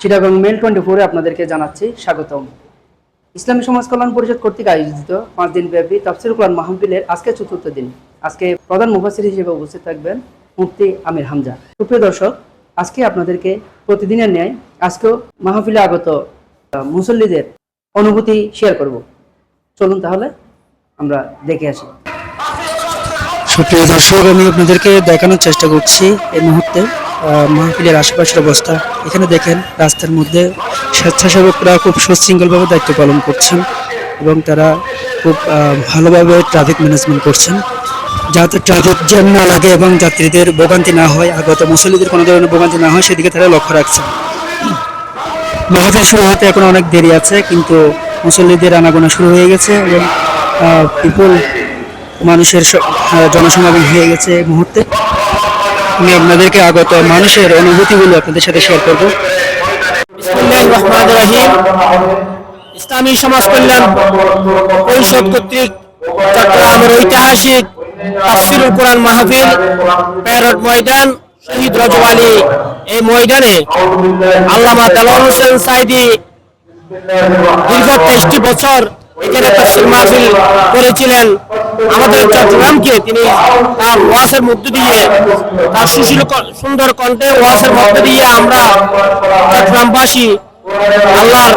Chittagong mail twenty ফোরে আপনাদেরকে জানাচ্ছি স্বাগতম। ইসলামী সমাজ কল্যাণ পরিষদ কর্তৃক আয়োজিত পাঁচ দিন ব্যাপী তাফসির কোরআন মাহফিলের আজকে চতুর্থ দিন। আজকে প্রধান মুফাসির হিসেবে উপস্থিত থাকবেন মুফতি আমির হামজা। সুপ্রিয় দর্শক, আজকে আপনাদেরকে প্রতিদিনের ন্যায় আজকেও মাহফিলে আগত মুসল্লিদের অনুভূতি শেয়ার করব। চলুন তাহলে আমরা দেখে আসি। সুপ্রিয় দর্শক, আমি আপনাদেরকে দেখানোর চেষ্টা করছি এই মুহূর্তে। মাহফিলের আশেপাশের অবস্থা। এখানে দেখেন, রাস্তার মধ্যে স্বেচ্ছাসেবকরা খুব সুশৃঙ্খলভাবে দায়িত্ব পালন করছেন এবং তারা খুব ভালোভাবে ট্রাফিক ম্যানেজমেন্ট করছেন। যাতে ট্রাফিক জ্যাম না লাগে এবং যাত্রীদের ভোগান্তি না হয়, আগত মুসল্লিদের কোনো ধরনের ভোগান্তি না হয়, সেদিকে তারা লক্ষ্য রাখছেন। মাহফিল শুরু হতে এখন অনেক দেরি আছে, কিন্তু মুসল্লিদের আনাগোনা শুরু হয়ে গেছে এবং পিপুল মানুষের জনসমাগম হয়ে গেছে এই মুহূর্তে। আমি আপনাদেরকে আগত মানুষের অনুভূতিগুলো আপনাদের সাথে শেয়ার করব। ইসলামী সমাজ কল্যাণ পরিষদ কর্তৃক চট্টগ্রামের ঐতিহাসিক তাফসিরুল কোরআন মাহফিল প্যারট ময়দান, শহীদ রজব আলী। এই ময়দানে আল্লামা দেলোয়ার হোসেন সাইদি দীর্ঘ তেইশটি বছর এখানে তাফসির মাহফিল করেছিলেন। আমাদের চট্টগ্রামকে তিনি তার ওয়াসের মধ্য দিয়ে তার সুশীল সুন্দর কণ্ঠে ওয়াসের মধ্য দিয়ে আমরা চট্টগ্রামবাসী আল্লাহর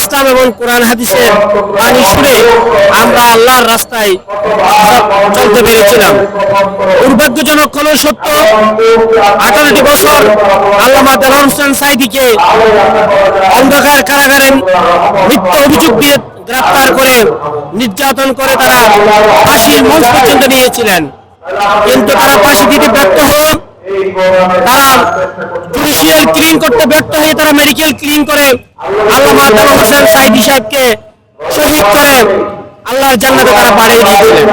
ইসলাম এবং কোরআন হাদিসের বাণী শুনে আমরা আল্লাহর রাস্তায় চলতে পেরেছিলাম। দুর্ভাগ্যজনক হল সত্য, আঠারোটি বছর আল্লামা দেলোয়ার হোসেন সাইদিকে অন্ধকার কারাগারে মিথ্যা অভিযোগ দিয়ে গ্রেফতার করে, নির্যাতন করে তারা ফাঁসির মঞ্চ পর্যন্ত নিয়েছিলেন। কিন্তু তারা ফাঁসি দিতে ব্যর্থ হয়ে তারা জুডিশিয়াল ক্লিন করতে ব্যর্থ হয়ে তারা মেডিকেল ক্লিন করে আল্লামা দেলোয়ার হোসেন সাইদি সাহেবকে শহীদ করে আল্লাহর জান্নাতে তারা বাড়িয়ে দিয়েছিলেন।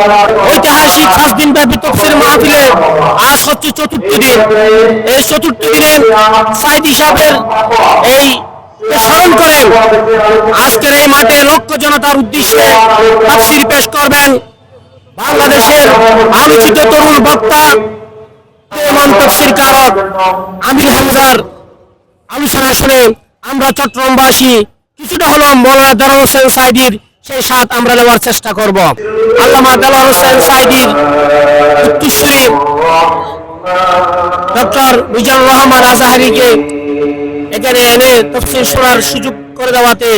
ঐতিহাসিক পাঁচ দিন ব্যাপী তফসির মাহফিলে আজ হচ্ছে চতুর্থ দিন। এই চতুর্থ দিনে সাইদি সাহেবের এই স্মরণ করে আজকের এই মাঠে লক্ষ জনতার উদ্দেশ্যে তাফসির পেশ করবেন বাংলাদেশের আলোচিত তরুণ বক্তা প্রমাণ তফসির কারক আমির হামজার। আলোচনা শুনে আমরা চট্টগ্রামবাসী, কিছুটা হলেও মৌলানা দেলার হোসেন সাইদির সেই স্বাদ আমরা নেওয়ার চেষ্টা করব। আল্লামা দেলার হোসেন সাইদির উত্তরসূরি ডক্টর মিজানুর রহমান আজাহারিকে এখানে এনে তফসির শোনার সুযোগ করে দেওয়াতে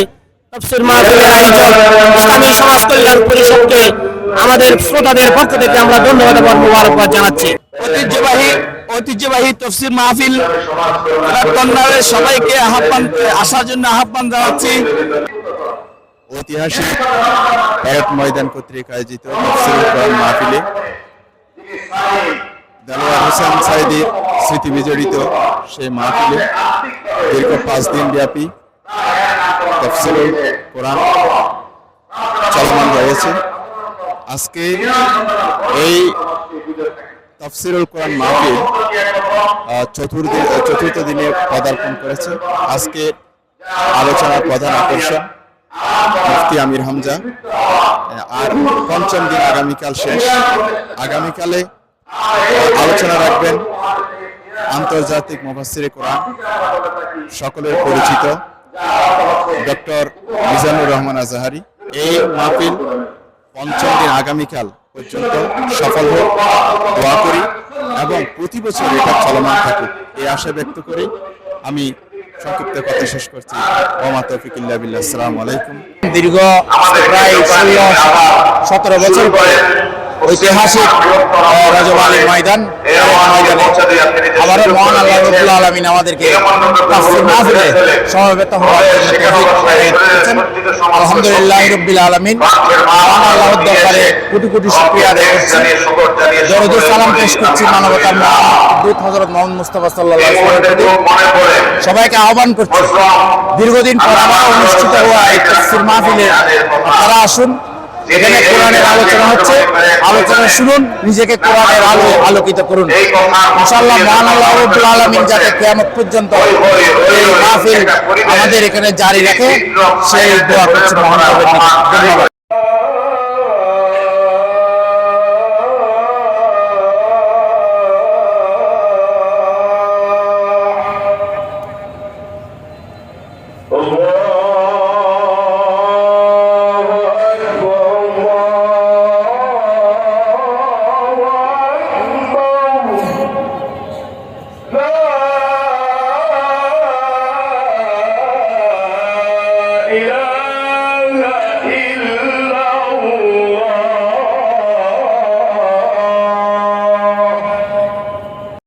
তফসির মাহফিলের আয়োজক ইসলামী সমাজ কল্যাণ পরিষদকে আমাদের শ্রোতাদের পক্ষ থেকে আমরা ধন্যবাদ এবং মোবারকবাদ জানাচ্ছি। ঐতিহ্যবাহী ঐতিহ্যবাহী তফসির মাহফিল সবাইকে আহ্বান আসার জন্য আহ্বান জানাচ্ছি। ঐতিহাসিক প্যারেড ময়দান কর্তৃক আয়োজিত মাহফিলে দেলোয়ার হোসেন সাইদির স্মৃতি বিজড়িত সেই মাহফিলে দীর্ঘ পাঁচ দিন ব্যাপী তফসিরুল কোরআন চলমান রয়েছে। আজকে এই তাফসিরুল কোরআন মাহফিল আহ, চতুর্থ দিনে পদার্পণ করেছে। আজকে আলোচনার প্রধান আকর্ষণ মুফতি আমির হামজা। আর পঞ্চম দিন আগামীকাল শেষ। আগামীকালে আলোচনা রাখবেন। আন্তর্জাতিক মুফাসসিরে কোরআন সকলের পরিচিত। ডক্টর মিজানুর রহমান আজাহারি, এই মাহফিল পঞ্চম দিন আগামীকাল পর্যন্ত সফল হোক। দোয়া করি এবং প্রতি বছর এটা চলমান থাকুক। এই আশা ব্যক্ত করি আমি সংক্ষিপ্ত কথা শেষ করছি। ওমা তৌফিক ইল্লা বিল্লাহ। আসসালামু আলাইকুম। দীর্ঘ প্রায় ষোলো, সতেরো বছর পরে ঐতিহাসিক ময়দান। ময়দানে আবারও মহান আল্লাহ রবুল আলমিন আমাদেরকে তাফসীর মাহফিলে সমবেত হওয়ার জন্য তৌফিক এনায়েত করেছেন। আলহামদুলিল্লাহ রব্বিল আলমিন। মহান আল্লাহর দরবারে কোটি কোটি শুকরিয়া আদায় করছি দরুদ সালাম পেশ করছি মানবতার দূত হজরত মোহাম্মদ মুস্তাফা সাল্লাহ সবাইকে আহ্বান করছি। দীর্ঘদিন পর আবার অনুষ্ঠিত হওয়া এই তফসির মাহফিলে আপনারা আসুন। এখানে কোরআনের আলোচনা হচ্ছে আলোচনা শুনুন নিজেকে কোরআনের আলো আলোকিত করুন। ইনশাআল্লাহ মহান আল্লাহ রব্বুল আলামিন যাতে কিয়ামত পর্যন্ত এই মাহফিল আমাদের এখানে জারি রাখে সেই দোয়া করছে মহান রবের ilaha illallah.